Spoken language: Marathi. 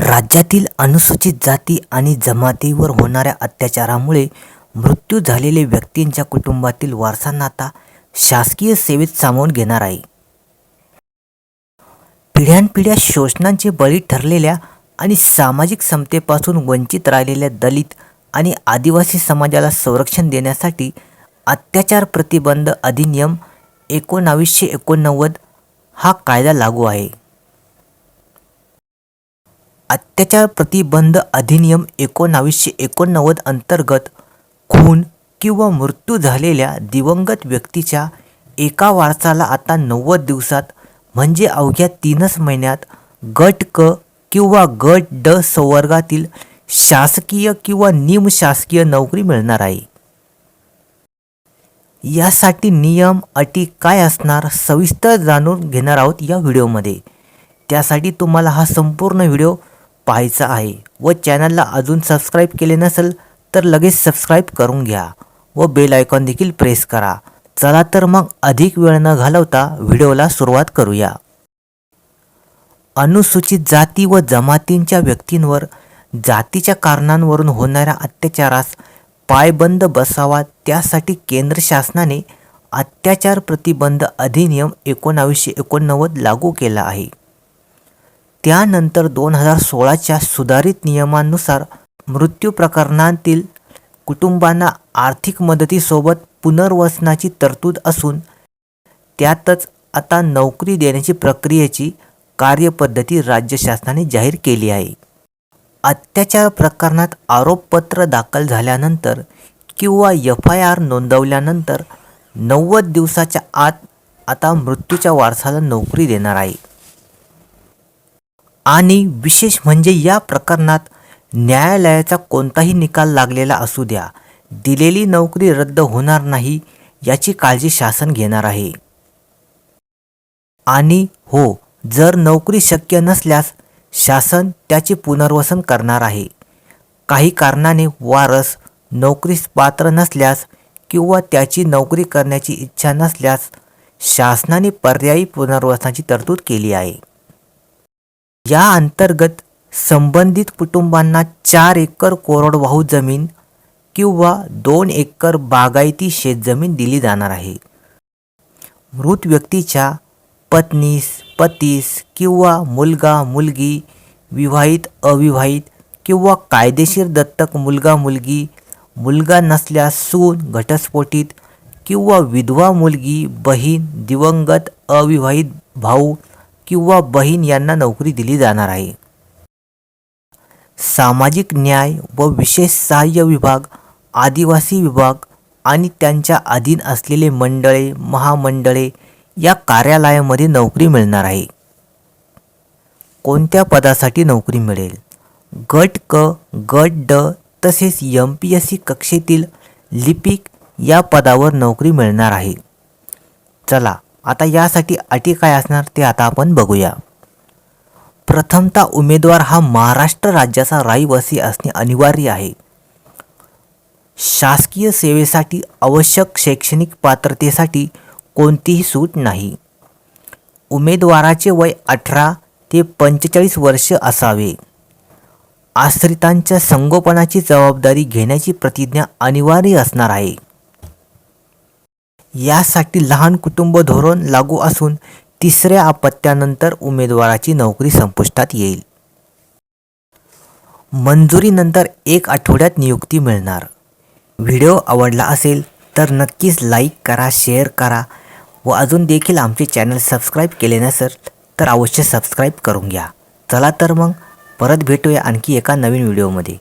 राज्यातील अनुसूचित जाती आणि जमातीवर होणाऱ्या अत्याचारामुळे मृत्यू झालेले व्यक्तींच्या कुटुंबातील वारसांना आता शासकीय सेवेत सामावून घेणार आहे. पिढ्यानपिढ्या शोषणांचे बळी ठरलेल्या आणि सामाजिक समतेपासून वंचित राहिलेल्या दलित आणि आदिवासी समाजाला संरक्षण देण्यासाठी अत्याचार प्रतिबंध अधिनियम एकोणावीसशे एकोणनव्वद हा कायदा लागू आहे. अत्याचार प्रतिबंध अधिनियम एकोणावीसशे एकोणनव्वद अंतर्गत खून किंवा मृत्यू झालेल्या दिवंगत व्यक्तीच्या एका वारसाला आता नव्वद दिवसात म्हणजे अवघ्या तीनच महिन्यात गट क किंवा गट ड संवर्गातील शासकीय किंवा निमशासकीय नोकरी मिळणार आहे. यासाठी नियम अटी काय असणार सविस्तर जाणून घेणार आहोत या व्हिडिओमध्ये. त्यासाठी तुम्हाला हा संपूर्ण व्हिडिओ पाहायचा आहे व चॅनलला अजून सबस्क्राईब केले नसेल तर लगेच सबस्क्राईब करून घ्या व बेल आयकॉन देखील प्रेस करा. चला तर मग अधिक वेळ न घालवता व्हिडिओला सुरुवात करूया. अनुसूचित जाती व जमातींच्या व्यक्तींवर जातीच्या कारणांवरून होणाऱ्या अत्याचारास पायबंद बसावा त्यासाठी केंद्र शासनाने अत्याचार प्रतिबंध अधिनियम एकोणावीसशे एकोणनव्वद लागू केला आहे. त्यानंतर दोन हजार सोळाच्या सुधारित नियमांनुसार मृत्यू प्रकरणातील कुटुंबांना आर्थिक मदतीसोबत पुनर्वसनाची तरतूद असून त्यातच आता नोकरी देण्याची प्रक्रियेची कार्यपद्धती राज्य शासनाने जाहीर केली आहे. अत्याचार प्रकरणात आरोपपत्र दाखल झाल्यानंतर किंवा एफ आय आर नोंदवल्यानंतर नव्वद दिवसाच्या आत आता मृत्यूच्या वारसाला नोकरी देणार आहे. आणि विशेष म्हणजे या प्रकरणात न्यायालयाचा कोणताही निकाल लागलेला असू द्या दिलेली नोकरी रद्द होणार नाही याची काळजी शासन घेणार आहे. आणि हो जर नोकरी शक्य नसल्यास शासन त्याचे पुनर्वसन करणार आहे. काही कारणाने वारस नोकरीस पात्र नसल्यास किंवा त्याची नोकरी करण्याची इच्छा नसल्यास शासनाने पर्यायी पुनर्वसनाची तरतूद केली आहे. या अंतर्गत संबंधित कुटुंबांना चार एकर कोरडवाहू जमीन किंवा दोन एकर बागायती शेतजमीन दिली जाणार आहे. मृत व्यक्तीच्या पत्नीस पतीस किंवा मुलगा मुलगी विवाहित अविवाहित किंवा कायदेशीर दत्तक मुलगा मुलगी मुलगा नसल्यास सून घटस्फोटीत किंवा विधवा मुलगी बहीण दिवंगत अविवाहित भाऊ किंवा बहीण यांना नोकरी दिली जाणार आहे. सामाजिक न्याय व विशेष सहाय्य विभाग आदिवासी विभाग आणि त्यांच्या अधीन असलेले मंडळे महामंडळे या कार्यालयामध्ये नोकरी मिळणार आहे. कोणत्या पदासाठी नोकरी मिळेल? गट क गट ड तसेच एम पी एस सी कक्षेतील लिपिक या पदावर नोकरी मिळणार आहे. चला आता यासाठी अटी काय असणार ते आता आपण बघूया. प्रथमता उमेदवार हा महाराष्ट्र राज्याचा रहिवासी असणे अनिवार्य आहे. शासकीय सेवेसाठी आवश्यक शैक्षणिक पात्रतेसाठी कोणतीही सूट नाही. उमेदवाराचे वय अठरा ते पंचेचाळीस वर्ष असावे. आश्रितांच्या संगोपनाची जबाबदारी घेण्याची प्रतिज्ञा अनिवार्य असणार आहे. यासाठी लहान कुटुंब धोरण लागू असून तिसऱ्या अपत्यानंतर उमेदवाराची नोकरी संपुष्टात येईल. मंजुरीनंतर एक आठवड्यात नियुक्ती मिळणार. व्हिडिओ आवडला असेल तर नक्कीच लाईक करा शेअर करा व अजून देखील आमचे चॅनल सबस्क्राईब केले नसेल तर अवश्य सबस्क्राईब करून घ्या. चला तर मग परत भेटूया आणखी एका नवीन व्हिडिओमध्ये.